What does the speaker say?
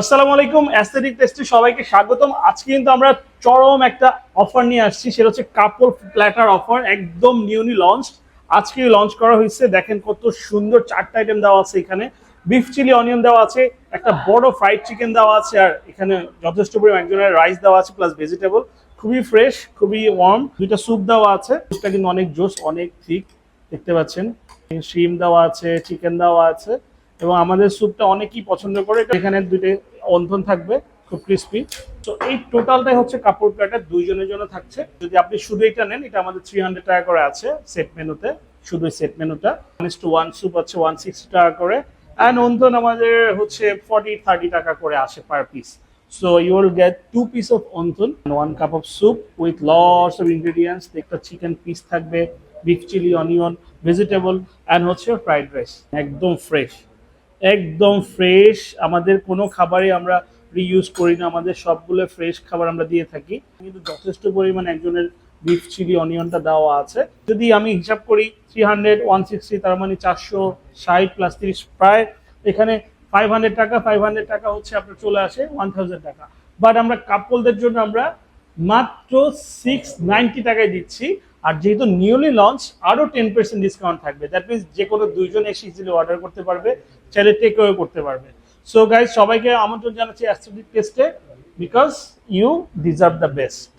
আসসালামু আলাইকুম অ্যাস্থেটিক টেস্টে সবাইকে স্বাগতম। আজকে কিন্তু আমরা চরম একটা অফার নিয়ে আসছি, সেটা হচ্ছে কাপড় প্ল্যাটার অফার একদম নিউলি লঞ্চ আজকে লঞ্চ করা হয়েছে, দেখেন কত সুন্দর চারটা আইটেম দেওয়া আছে এখানে। বিফ চিলি অনিয়ন দেওয়া আছে, একটা বড় ফ্রাইড চিকেন দেওয়া আছে, আর এখানে যথেষ্ট পরিমাণ একজনের রাইস দেওয়া আছে প্লাস ভেজিটেবল খুবই ফ্রেশ খুবই ওয়ার্ম দুইটা স্যুপ দেওয়া আছে। কিন্তু অনেক জোস অনেক ঠিক দেখতে পাচ্ছেন। শিম দেওয়া আছে চিকেন দেওয়া আছে। এবং আমাদের স্যুপটা অনেকেই পছন্দ করে। এখানে দুইটা অন্থন থাকবে খুব ক্রিস্পি তো এই টোটালটাই হচ্ছে কাপড় প্লেটার দুইজনের জন্য থাকছে। যদি আপনি শুধু এটা নেন এটা আমাদের থ্রি হান্ড্রেড টাকা করে আছে সেট মেনুতে শুধু সেট মেনুটা। টু ওয়ান স্যুপ হচ্ছে ওয়ান সিক্সটি টাকা করে। অ্যান্ড অন্থন আমাদের হচ্ছে ফর্টি থার্টি টাকা করে আসে per piece So you will get two piece of onthon, one cup of soup with lots of ingredients. একটা চিকেন পিস থাকবে beef chili onion vegetable and হচ্ছে ফ্রাইড রাইস একদম fresh একদম ফ্রেশ আমাদের কোনো খাবারই আমরা রিইউজ করি না। আমাদের সবগুলো ফ্রেশ খাবার আমরা দিয়ে থাকি। কিন্তু যথেষ্ট পরিমাণ একজনের বিফ চিলি অনিয়নটা দেওয়া আছে। যদি আমি হিসাব করি থ্রি হান্ড্রেড ওয়ান সিক্সটি তার মানে চারশো ষাট প্লাস তিরিশ, প্রায় এখানে ফাইভ হান্ড্রেড টাকা। ফাইভ হান্ড্রেড টাকা হচ্ছে আপনার চলে আসে ওয়ান থাউজেন্ড টাকা। বাট আমরা কাপলদের জন্য আমরা মাত্র সিক্স নাইনটি টাকায় দিচ্ছি। আর যেহেতু নিউলি লঞ্চ আরও টেন পার্সেন্ট ডিসকাউন্ট থাকবে। দ্যাট মিনস যে কোনো দুইজন এসে ইজিলি অর্ডার করতে পারবে, চাইলে টেক অ্যাওয়ে করতে পারবে। সো গাইজ সবাইকে আমন্ত্রণ জানাচ্ছি অ্যাস্থেটিক টেস্টে because you deserve the best